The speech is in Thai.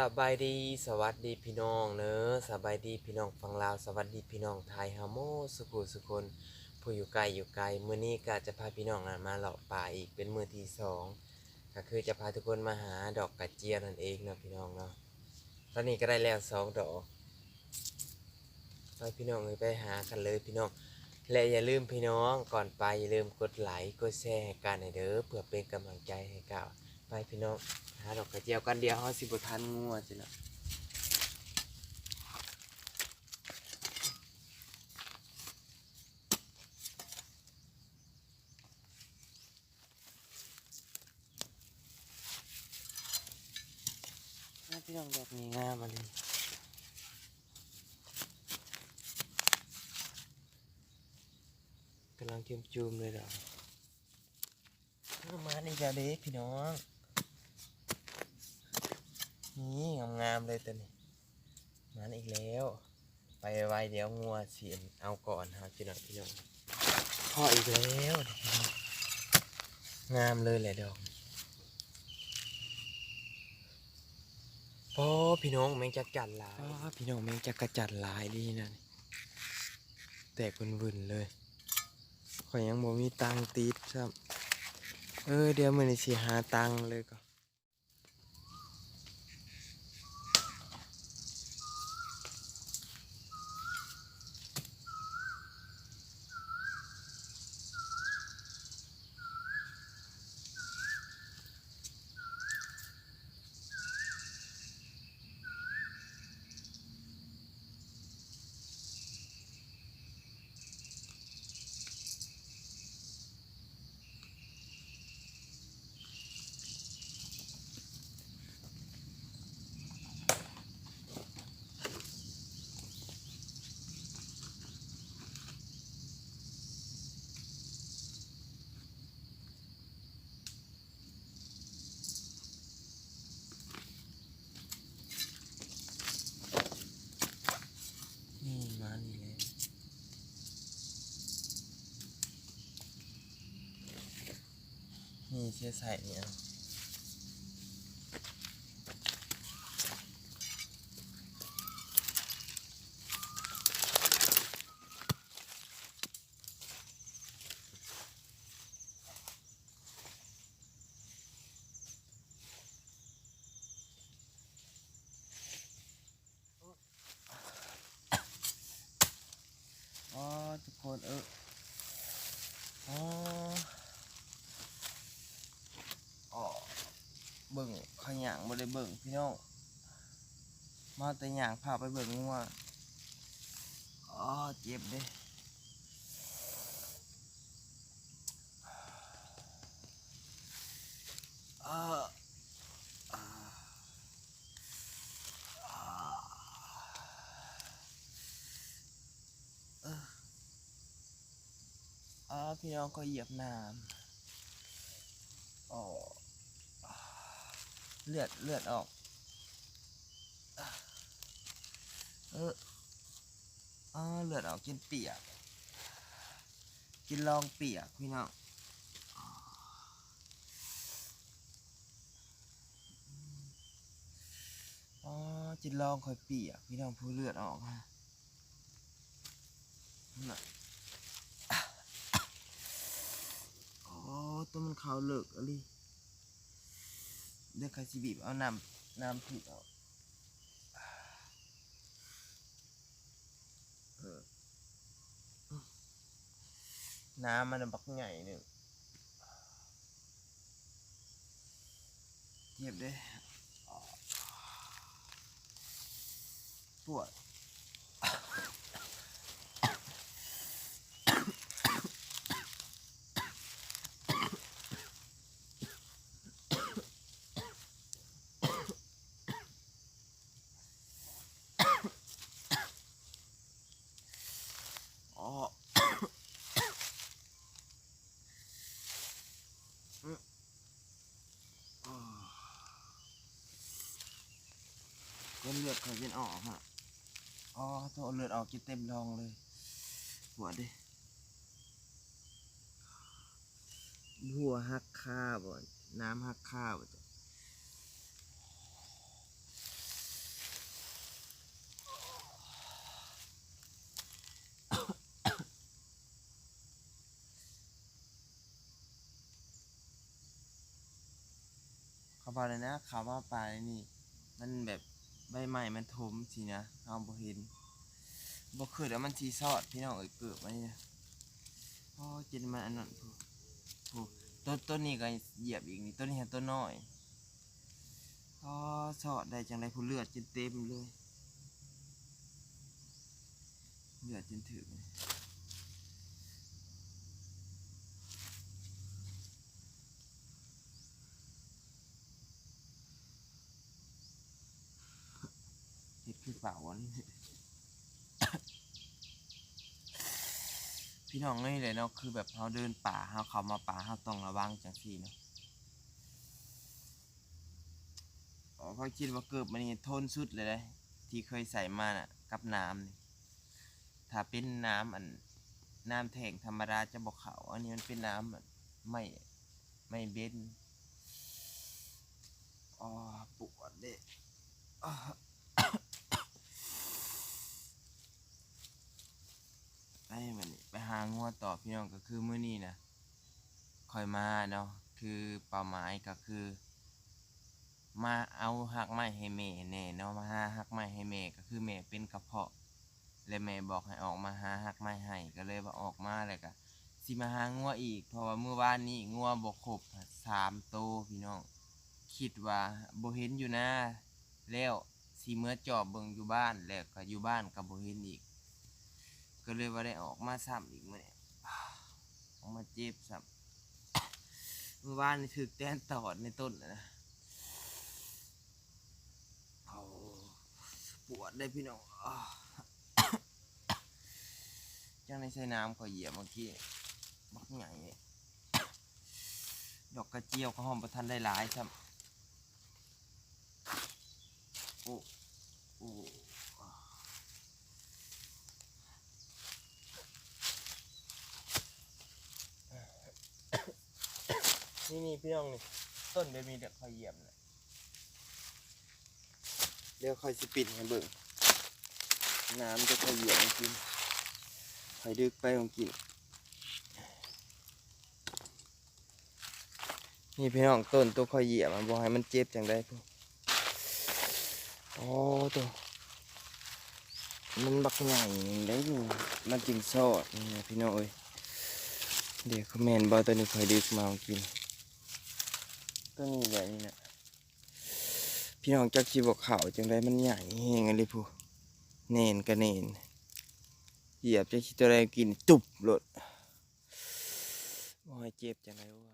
สบายดีสวัสดีพี่น้องเนอะสบายดีพี่น้องฝั่งลาวสวัสดีพี่น้องไทยฮาโมสุขุสุคนผู้อยู่ไกลอยู่ไกลมื้อนี้ก็จะพาพี่น้องมาเลาะป่าอีกเป็นมื้อที่สองก็คือจะพาทุกคนมาหาดอกกระเจียวนั่นเองเนะพี่น้องเนาะตอนนี้ก็ได้แล้วสองดอกไปพี่น้องเลยไปหากันเลยพี่น้องและอย่าลืมพี่น้องก่อนไปอย่าลืมกดไลค์กดแชร์ให้กันเด้อเพื่อเป็นกำลังใจให้ก้าว พี่น้องหาดอกกระเจียวกันเดียวเฮาสิบ่ทันงัวจิเนะพี่น้องดอกนี้งามอันนี้กำลังจุ่มจุมๆเลยดอกเอามานี่จ้าเด็กพี่น้อง นี่งามๆเลยตัวนี้มาอีกแล้ว ไปไวเดี๋ยวงัวเสียนเอาก่อนครับพี่น้องพี่น้องพ่ออีกแล้วงามเลยแหละดอกพ่อพี่น้องแมงจักจัดหลายพี่น้องแมงจักกระจัดหลายดีนะแตกเป็นวุ่นๆเลยข่อยยังบ่มีตังติดครับเออเดี๋ยวมื้อนี้สิหาตังเลยก็ เชื่อใส่เนี่ยทุกคนเอออ๋อเบิ่งขยางบ่ได้ เบิ่งพี่น้อง มาแต่หยางพาไปเบิ่งงัวอ๋อเจ็บเด้อ่าอ่าอ่าเอออ่าพี่น้องก็เหยียบน้ำอ๋อ เลือดเลือดออก เออเออเลือดออกกินเปียก กินลองเปียกพี่น้องอ๋อจินลองคอยเปียกพี่น้องผู้เลือดออกฮะนั่นน่ะอ๋อตัวมันขาวเหลือกอะไร เดี๋ยวใครสิบีบเอาน้ำน้ำผิดออาน้ำมันนะบักใหญ่หนึ่งเจ็บเด้ปวด นเลือดเขาจะออกฮะอ๋อตัวเลือดออกจะเต็มรองเลยหัวดิหัวหักข้าบ่น้ำหักข้าบ่จ้ะเขาบอกเลยนะเขาว่าปลานี่ มันแบบ ใบไม้มันทมสินะเอาบ่เห็นบ่คือแล้วมันสีซอดพี่น้องเอ้ยเกิดมานี่ยพ่อจินมาอันนั้นพูพูต้นต้นนี้ก็เหยียบอีกนี่ต้นนี้ต้นน้อยพ่อซอดได้จังไดผู้เลือดจนเต็มเลยเลือดจนถึง เฮ็ดคือเปล่าวะพี่น้องนี่เลยเนาะคือแบบเขาเดินป่าเขาเขามาป่าเขาต้องระวังจังซี่เนาะอ๋อเขาคิดว่าเกิบมันนี่ทนสุดเลยเลยที่เคยใส่มาน่ะ กับน้ำนี่ถ้าเป็นน้ำอันน้ำแทงธรรมดาจะบอกเขาอันนี้มันเป็นน้ำแบบไม่ไม่เบ็นอ๋อปวดเด้ออ ไปมันนี่ไปหางัว ต่อพี่น้องก็คือมื้อนี้นะคอยมาเนาะคือเป้าหมายก็คือ มาเอาหักไม้ให้แม่แน่เนาะมาหาหักไม้ให้แม่ก็คือแม่เป็นกระเพาะ และแม่บอกให้ออกมาหาหักไม้ให้ก็เลยว่าออกมาแล้วก็สิมาหางัวอีก เพราะว่าเมื่อวานนี้งัวบ่ครบสามโตวพี่น้องคิดว่าโบเห็นอยู่นะแล้วสิเมื่อจอบเบิงอยู่บ้านแล้วก็อยู่บ้านก็บ่เห็นอีก ก็เลยว่าได้ออกมาซ้ำอีกเมื่อนี้ ออกมาเจ็บซ้ำเมื่อวานนี่ถึกแตนตอดในต้นนะเอาปวดได้พี่น้องอ้าวจังในใส่น้ำก็เหยียบเมื่อกี้บักใหญ่ดอกกระเจียวก็หอมประทันได้หลายซ้ำโอ้โอ้ นี่นี่พี่น้องนี่ต้นเบมีเดี๋ยวคอยเหยียบนะเดี๋ยวคอยสปิดให้เบิ่งน้ำจะคอยเหยียบกินคอยดึกไปของกินนี่พี่น้องต้นตัวคอยเหยียบมันบอกให้มันเจ็บจังได้พวกโอ้ตัวมันบักใหญ่ได้อยู่มันจึงซอดนี่พี่น้องเอ้ยเดี๋ยวคอมเมนต์บอกตัวนี้คอยดึกมาเอากิน ตัวนี้แบบนี้นะพี่น้องจักชีบอกเขาจังไรมันใหญ่เฮงอะไรพูเนนกระเนน เหยียบจักชีตัวไรกินตุบหลดโอ้ยเจ็บจังไรวะ